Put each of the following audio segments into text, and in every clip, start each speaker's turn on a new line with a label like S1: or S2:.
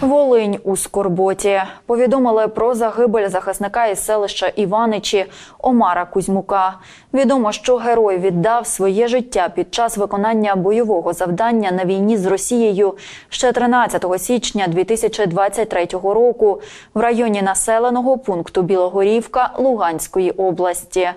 S1: Волинь у Скорботі повідомили про загибель захисника із селища Іваничі Омара Кузьмука. Відомо, що герой віддав своє життя під час виконання бойового завдання на війні з Росією ще 13 січня 2023 року в районі населеного пункту Білогорівка Луганської області.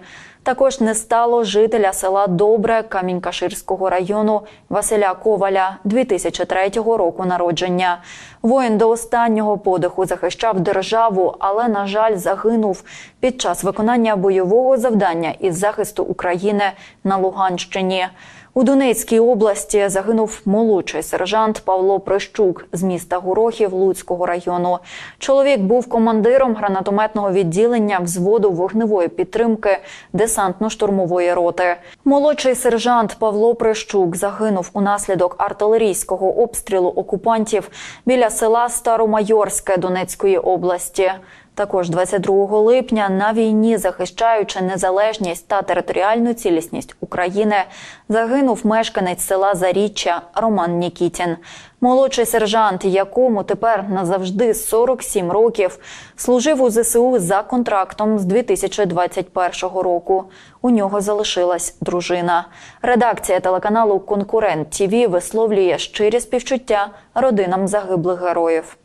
S1: Також не стало жителя села Добре Камінь-Каширського району Василя Коваля 2003 року народження. Воїн до останнього подиху захищав державу, але, на жаль, загинув під час виконання бойового завдання із захисту України на Луганщині. У Донецькій області загинув молодший сержант Павло Прищук з міста Горохів Луцького району. Чоловік був командиром гранатометного відділення взводу вогневої підтримки десантно-штурмової роти. Молодший сержант Павло Прищук загинув унаслідок артилерійського обстрілу окупантів біля села Старомайорське Донецької області. Також 22 липня на війні, захищаючи незалежність та територіальну цілісність України, загинув мешканець села Заріччя Роман Нікітін. Молодший сержант, якому тепер назавжди 47 років, служив у ЗСУ за контрактом з 2021 року. У нього залишилась дружина. Редакція телеканалу Конкурент ТІВІ висловлює щирі співчуття родинам загиблих героїв.